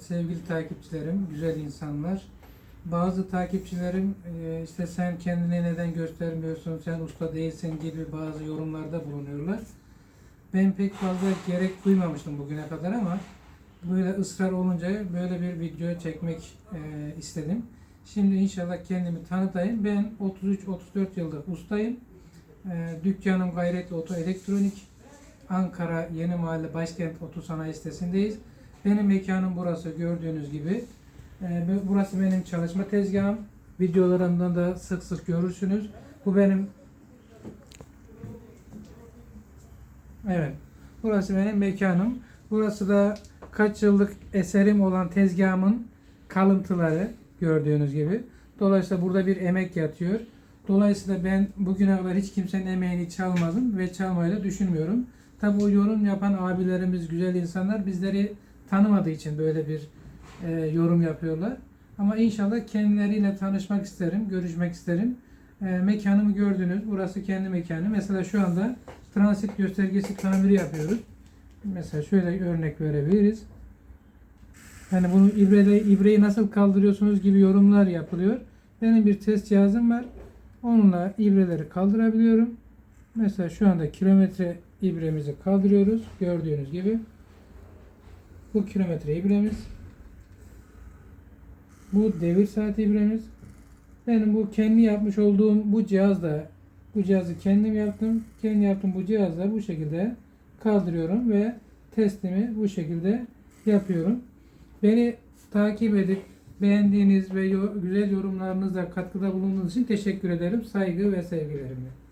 Sevgili takipçilerim, güzel insanlar. Bazı takipçilerim e, işte sen kendini neden göstermiyorsun, sen usta değilsin gibi bazı yorumlarda bulunuyorlar. Ben pek fazla gerek duymamıştım bugüne kadar ama böyle ısrar olunca böyle bir video çekmek e, istedim. Şimdi inşallah kendimi tanıtayım. Ben 33-34 yıldır ustayım. E, dükkanım Gayret Oto Elektronik. Ankara Yeni Mahalle Başkent Oto Sanayi sitesindeyiz. Benim mekanım burası gördüğünüz gibi. Bu- burası benim çalışma tezgahım. Videolarımdan da sık sık görürsünüz. Bu benim Evet. Burası benim mekanım. Burası da kaç yıllık eserim olan tezgahımın kalıntıları gördüğünüz gibi. Dolayısıyla burada bir emek yatıyor. Dolayısıyla ben bugüne kadar hiç kimsenin emeğini çalmadım ve çalmayı da düşünmüyorum. Tabi o yorum yapan abilerimiz, güzel insanlar bizleri tanımadığı için böyle bir e, yorum yapıyorlar. Ama inşallah kendileriyle tanışmak isterim, görüşmek isterim. E, mekanımı gördünüz. Burası kendi mekanım. Mesela şu anda transit göstergesi tamiri yapıyoruz. Mesela şöyle örnek verebiliriz. Yani bunu ibrede, ibreyi nasıl kaldırıyorsunuz gibi yorumlar yapılıyor. Benim bir test cihazım var. Onunla ibreleri kaldırabiliyorum. Mesela şu anda kilometre ibremizi kaldırıyoruz. Gördüğünüz gibi. Bu kilometre ibremiz. Bu devir saati ibremiz. Benim bu kendi yapmış olduğum bu cihazda bu cihazı kendim yaptım. Kendi yaptığım bu cihazla bu şekilde kaldırıyorum ve testimi bu şekilde yapıyorum. Beni takip edip beğendiğiniz ve güzel yorumlarınızla katkıda bulunduğunuz için teşekkür ederim. Saygı ve sevgilerimle.